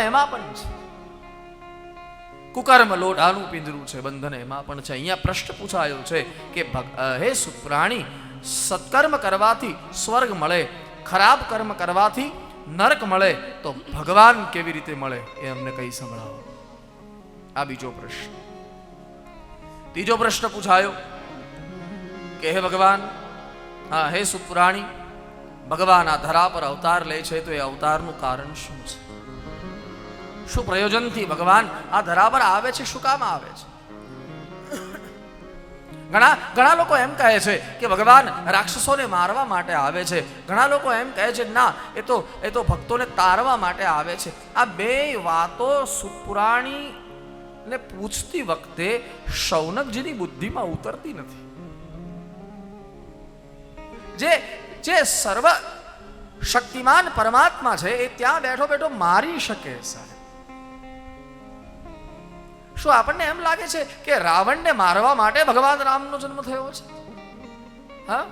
એમાં પણ છે. કુકર્મ લોઢાનું પિંજરું છે, બંધન એમાં પણ છે. અહીંયા પ્રશ્ન પૂછાયો છે કે હે સુપ્રાણી, સત્કર્મ કરવાથી સ્વર્ગ મળે, ખરાબ કર્મ કરવાથી નરક મળે, તો ભગવાન કેવી રીતે મળે એ અમને કઈ સંભળાવો. આ બીજો પ્રશ્ન. ત્રીજો પ્રશ્ન પૂછાયો કે હે ભગવાન, હા, હે સુપ્રાણી, ભગવાન આ ધરા પર અવતાર લે છે, તો એ અવતારનું કારણ શું છે? શું પ્રયોજનથી ભગવાન? આ ધરા પર આવે છે, શું કામ આવે છે? ઘણા ઘણા લોકો એમ કહે છે કે ભગવાન રાક્ષસોને મારવા માટે આવે છે. ઘણા લોકો એમ કહે છે, ના, એ તો એ તો ભક્તોને તારવા માટે આવે છે. આ બે વાતો સુપુરાણી ને પૂછતી વખતે શૌનકજીની બુદ્ધિમાં ઉતરતી નથી. જે જે સર્વ શક્તિમાન પરમાત્મા છે, એ ત્યાં બેઠો બેઠો મારી શકે, સાહેબ. શું આપણને એમ લાગે છે કે રાવણને મારવા માટે ભગવાન રામનો જન્મ થયો છે? હા?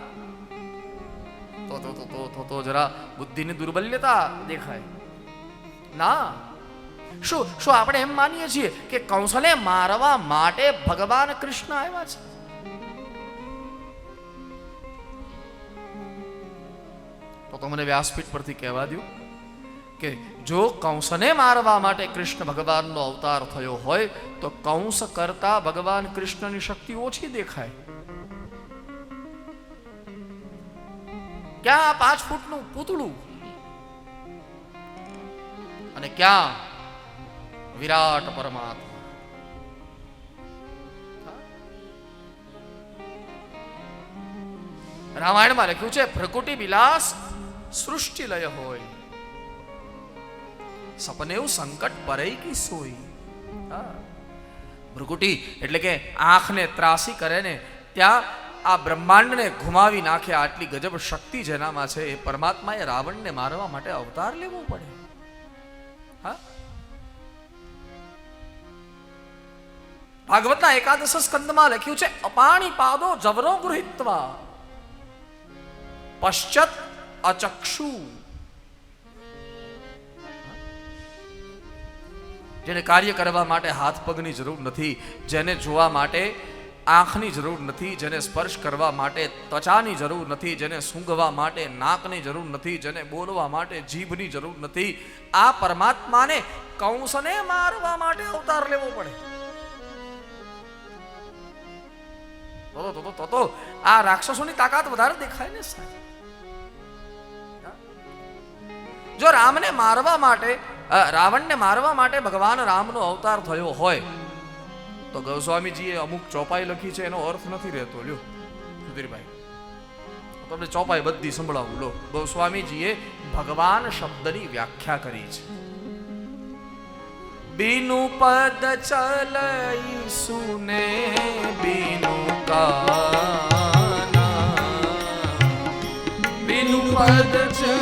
તો તો તો તો તો જરા બુદ્ધિની દુર્બલ્યતા દેખાય. ના. શું શું આપણે એમ માનીએ છીએ કે કંસને મારવા માટે ભગવાન કૃષ્ણ આવ્યા છે? તો તો મને વ્યાસપીઠ પરથી કહેવા દો કે જો કંસને મારવા માટે કૃષ્ણ ભગવાનનો અવતાર થયો હોય, તો કંસ કરતા ભગવાન કૃષ્ણની શક્તિ ઓછી દેખાય. ક્યાં પાંચ ફૂટનું પૂતળું? અને ક્યાં વિરાટ પરમાત્મા? રામાયણમાં લખ્યું છે ભ્રકુટી વિલાસ સૃષ્ટિ લય હોય. સપનેવ સંકટ પરે કી સોઈ. ભ્રુકુટી એટલે કે આંખને ત્રાસી કરે ને, ત્યાં આ બ્રહ્માંડને ઘુમાવી નાખે આટલી ગજબ શક્તિ જેનામાં છે, એ પરમાત્માએ રાવણને મારવા માટે અવતાર લેવો પડે. હા. ભાગવતના એકાદશ સ્કંદમાં લખ્યું છે, અપાણી પાદો જવરો ગૃહિત્વા. પશ્ચત અચક્ષુ. જેને કાર્ય કરવા માટે હાથ પગની જરૂર નથી, જેને જોવા માટે આંખની જરૂર નથી, જેને સ્પર્શ કરવા માટે ત્વચાની જરૂર નથી, જેને સૂંઘવા માટે નાકની જરૂર નથી, જેને બોલવા માટે જીભની જરૂર નથી, આ પરમાત્માને કૌંસને મારવા માટે અવતાર લેવો પડે. તો તો આ રાક્ષસોની તાકાત વધારે દેખાય ને સાહેબ? જો રામને મારવા માટે રાવણને મારવા માટે ભગવાન રામનો અવતાર થયો હોય. તો ગોસ્વામીજીએ અમુક ચોપાઈ લખી છે, એનો અર્થ નથી રહેતો. લ્યો, સુધીરભાઈ. તમને ચોપાઈ બધી સંભળાવું, લો. ગોસ્વામીજીએ ભગવાન શબ્દની વ્યાખ્યા કરી છે. બીનુ પદ ચલઈ સુને બીનુ કાના. બીનુ પદ ચલઈ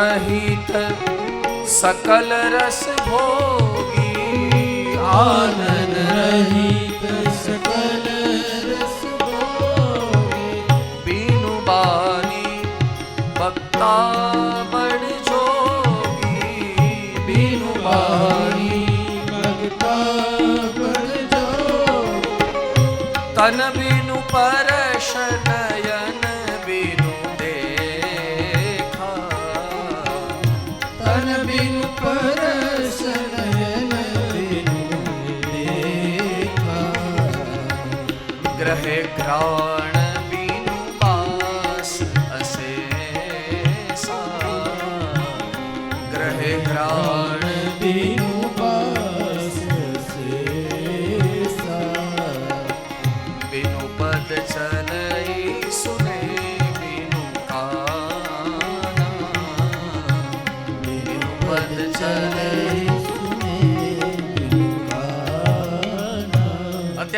રહિત સકલ રસ ભોગી આનંદ રહિત ગ્રહે ઘ્રાણ બીનુ પાસ અશેષા ગ્રહે ઘ્રાણ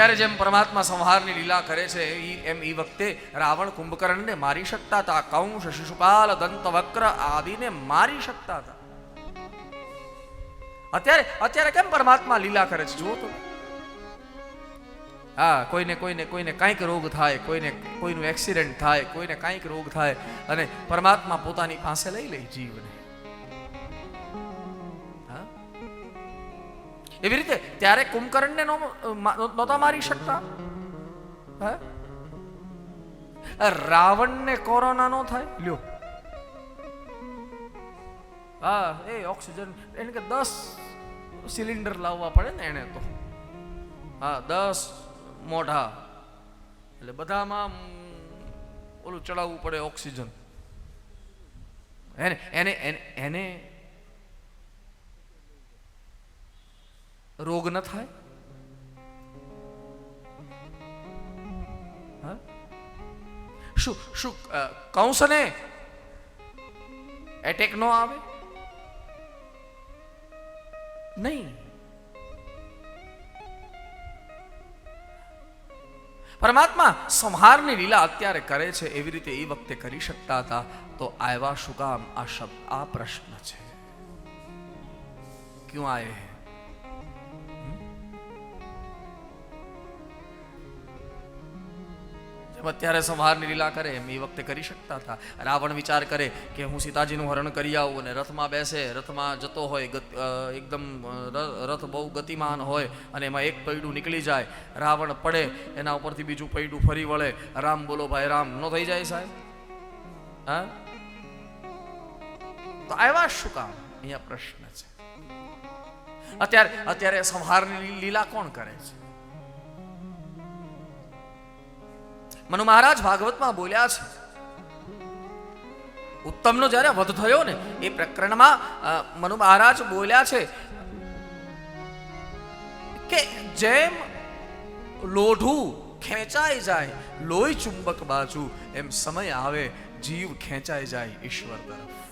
અત્યારે જેમ પરમાત્મા સંહારની લીલા કરે છે એમ એ વખતે રાવણ કુંભકર્ણને મારી શકતા હતા કંસ શિશુપાલ દંતવક્ર આદિને મારી શકતા હતા. અત્યારે અત્યારે કેમ પરમાત્મા લીલા કરે છે? જુઓ તો. હા, કોઈને કોઈને કોઈને કાંઈક રોગ થાય, કોઈને, કોઈનું એક્સિડન્ટ થાય, કોઈને કાંઈક રોગ થાય, અને પરમાત્મા પોતાની પાસે લઈ લે જીવને. એવી રીતે ત્યારે કુંભકર્ણને નહોતા મારી શકતા? હે? રાવણને કોરોના નો થાય? લ્યો. હા, એ ઓક્સિજન, એને કે દસ સિલિન્ડર લાવવા પડે ને એને તો. હા, દસ મોઢા. એટલે બધામાં ઓલું ચડાવવું પડે ઓક્સિજન. એને એને એને રોગ ન થાય? શું શું કંસને એટેક નો આવે? નહીં. પરમાત્મા સંહારની લીલા અત્યારે કરે છે, એવી રીતે એ વખતે કરી શકતા હતા. તો આવ્યા શું કામ? આ શબ્દ આ પ્રશ્ન છે. ક્યું આયે અત્યારે સંહારની લીલા કરે એમ એ વખતે કરી શકતા હતા. રાવણ વિચાર કરે કે હું સીતાજીનું હરણ કરી આવું અને રથમાં બેસે, રથમાં જતો હોય એકદમ રથ બહુ ગતિમાન હોય અને એમાં એક પૈડું નીકળી જાય. રાવણ પડે, એના ઉપરથી બીજું પૈડું ફરી વળે. રામ બોલો, ભાઈ રામ, ન થઈ જાય સાહેબ? હા? તો આવ્યા શું કામ? અહીંયા પ્રશ્ન છે. અત્યારે અત્યારે સંહારની લીલા કોણ કરે છે? મનુ મહારાજ ભાગવતમાં બોલ્યા છે. ઉત્તમનો જ્યારે વધ થયો ને, એ પ્રકરણમાં મનુ મહારાજ બોલ્યા છે કે જેમ લોઢું ખેંચાઈ જાય, લોહી ચુંબક બાજુ, એમ સમય આવે, જીવ ખેંચાઈ જાય ઈશ્વર તરફ.